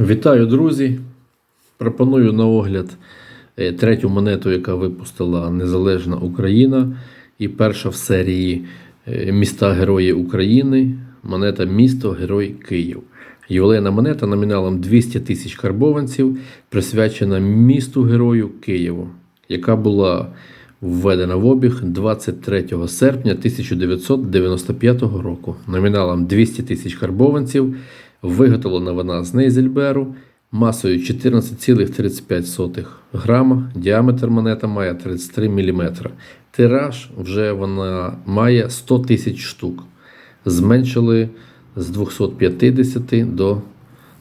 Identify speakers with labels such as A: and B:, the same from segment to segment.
A: Вітаю, друзі! Пропоную на огляд е, третю монету, яка випустила Незалежна Україна. І перша в серії е, Міста Герої України. Монета Місто Герой Київ. Ювілейна монета номіналом 200 тисяч карбованців, присвячена місту Герою Києву, яка була введена в обіг 23 серпня 1995 року. Номіналом 200 тисяч карбованців. Виготовлена вона з Нейзельберу масою 14,35 грама. Діаметр монета має 33 мм. Тираж вже вона має 100 тисяч штук. Зменшили з 250 до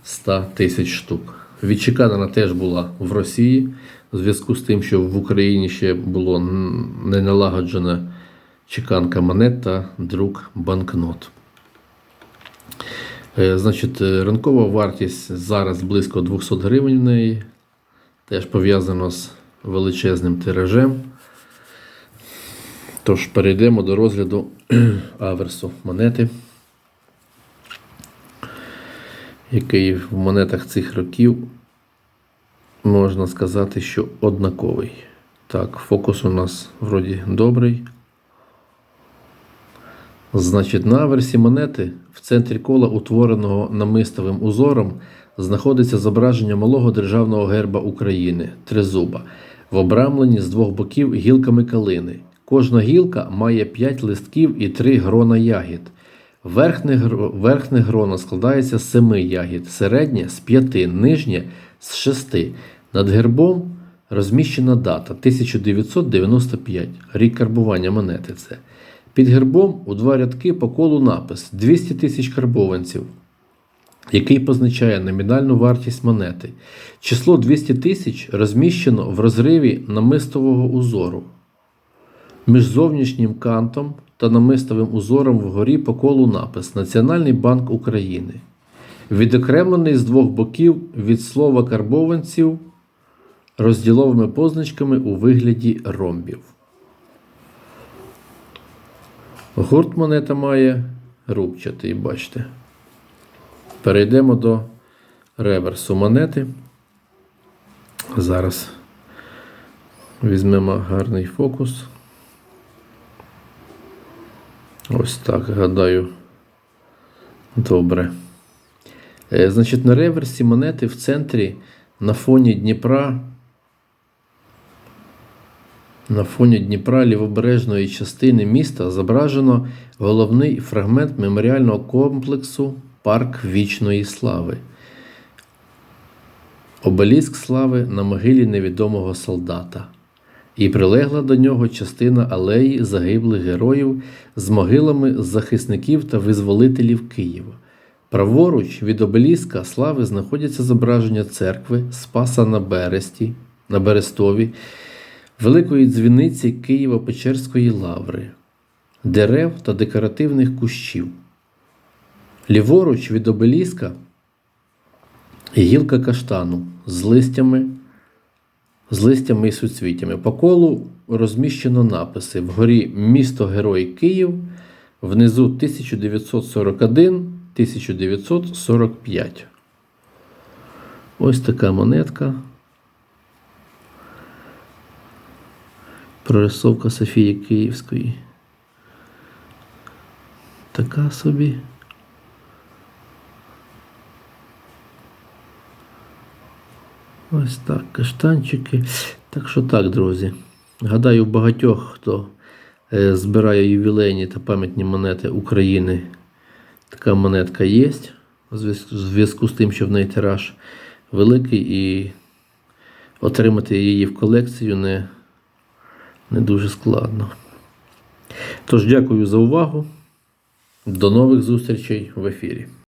A: 100 тисяч штук. Відчекана теж була в Росії у зв'язку з тим, що в Україні ще було не налагоджена чеканка монет та друк банкнот. Е, Значить, е, ринкова вартість зараз близько 200 гривень в неї. Теж пов'язано з величезним тиражем. Тож перейдемо до розгляду аверсу монети, який в монетах цих років можна сказати, що однаковий. Так, фокус у нас вроді добрий. Значить, на аверсі монети в центрі кола, утвореного намистовим узором, знаходиться зображення малого державного герба України тризуба, в обрамленні з двох боків гілками калини. Кожна гілка має 5 листків і 3 грона ягід. Верхнє, гро- верхнє гроно складається з 7 ягід, середнє з 5, нижнє з 6. Над гербом розміщена дата 1995, рік карбування монети це. Під гербом у два рядки по колу напис 200 тисяч карбованців, який позначає номінальну вартість монети. Число 200 тисяч розміщено в розриві намистового узору. Між зовнішнім кантом та намистовим узором вгорі по колу напис Національний банк України. Відокремлений з двох боків від слова карбованців розділовими позначками у вигляді ромбів. Гурт монета має рубчатий, бачите. Перейдемо до реверсу монети. Зараз візьмемо гарний фокус. Ось так, гадаю. Добре. Е, Значить, на реверсі монети в центрі на фоні Дніпра на фоні Дніпра лівобережної частини міста зображено головний фрагмент меморіального комплексу Парк Вічної Слави. Обеліск слави на могилі невідомого солдата. І прилегла до нього частина алеї загиблих героїв з могилами захисників та визволителів Києва. Праворуч від обеліска слави знаходяться зображення церкви Спаса на Бересті, на Берестові, Великої дзвіниці Києво-Печерської лаври, дерев та декоративних кущів. Ліворуч від обеліска гілка каштану з листями, з листями і суцвітями. По колу розміщено написи: вгорі місто Герой Київ, внизу 1941 1945. Ось така монетка. Прорисовка Софії Київської. Така собі. Ось так, каштанчики. Так що так, друзі. Гадаю, багатьох, хто е, збирає ювілейні та пам'ятні монети України, така монетка є. У зв'язку з тим, що в неї тираж великий і отримати її в колекцію не, не дуже складно. Тож, дякую за увагу. До нових зустрічей в ефірі.